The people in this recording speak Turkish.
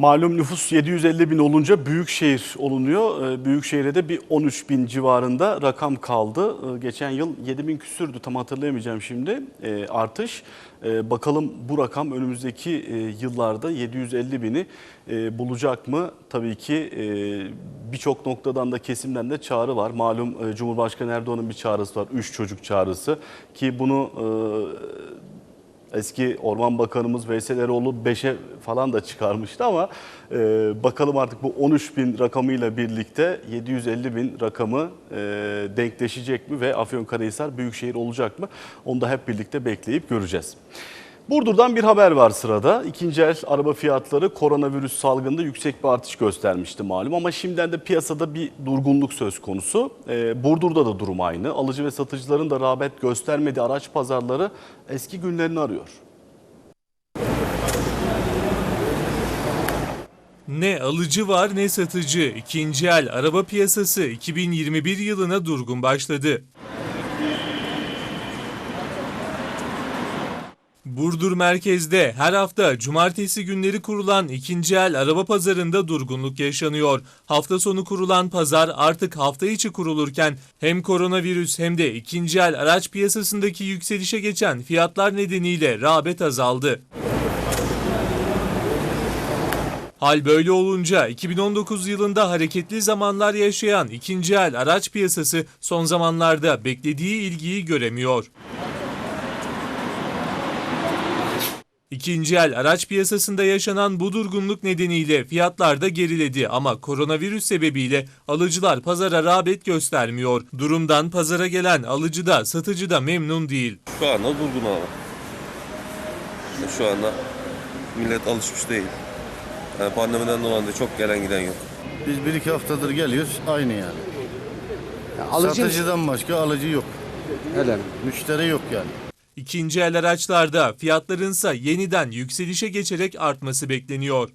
Malum nüfus 750 bin olunca büyükşehir olunuyor. Ee, Büyükşehir'e de bir 13 bin civarında rakam kaldı. Ee, Geçen yıl 7 bin küsürdü tam hatırlayamayacağım şimdi Ee, artış. Bakalım bu rakam önümüzdeki yıllarda 750 bini bulacak mı? Tabii ki birçok noktadan da kesimden de çağrı var. Malum e, Cumhurbaşkanı Erdoğan'ın bir çağrısı var. 3 çocuk çağrısı ki bunu e, Eski Orman Bakanımız Veysel Eroğlu 5'e falan da çıkarmıştı ama e, bakalım artık bu 13 bin rakamıyla birlikte 750 bin rakamı e, denkleşecek mi ve Afyonkarahisar Büyükşehir olacak mı? Onu da hep birlikte bekleyip göreceğiz. Burdur'dan bir haber var sırada. İkinci el araba fiyatları koronavirüs salgında yüksek bir artış göstermişti malum ama şimdiden de piyasada bir durgunluk söz konusu. Ee, Burdur'da da durum aynı. Alıcı ve satıcıların da rağbet göstermediği araç pazarları eski günlerini arıyor. Ne alıcı var ne satıcı. İkinci el araba piyasası 2021 yılına durgun başladı. Burdur merkezde her hafta cumartesi günleri kurulan ikinci el araba pazarında durgunluk yaşanıyor. Hafta sonu kurulan pazar artık hafta içi kurulurken hem koronavirüs hem de ikinci el araç piyasasındaki yükselişe geçen fiyatlar nedeniyle rağbet azaldı. Hal böyle olunca 2019 yılında hareketli zamanlar yaşayan ikinci el araç piyasası son zamanlarda beklediği ilgiyi göremiyor. İkinci el araç piyasasında yaşanan bu durgunluk nedeniyle fiyatlar da geriledi ama koronavirüs sebebiyle alıcılar pazara rağbet göstermiyor. Durumdan pazara gelen alıcı da satıcı da memnun değil. Şu anda durgun ama. Şu anda millet alışmış değil. Yani pandemiden dolayı da çok gelen giden yok. Biz bir iki haftadır geliyoruz aynı yani. Alıcı Satıcıdan başka alıcı yok. öyle mi? Müşteri yok yani. İkinci el araçlarda fiyatlarınsa yeniden yükselişe geçerek artması bekleniyor.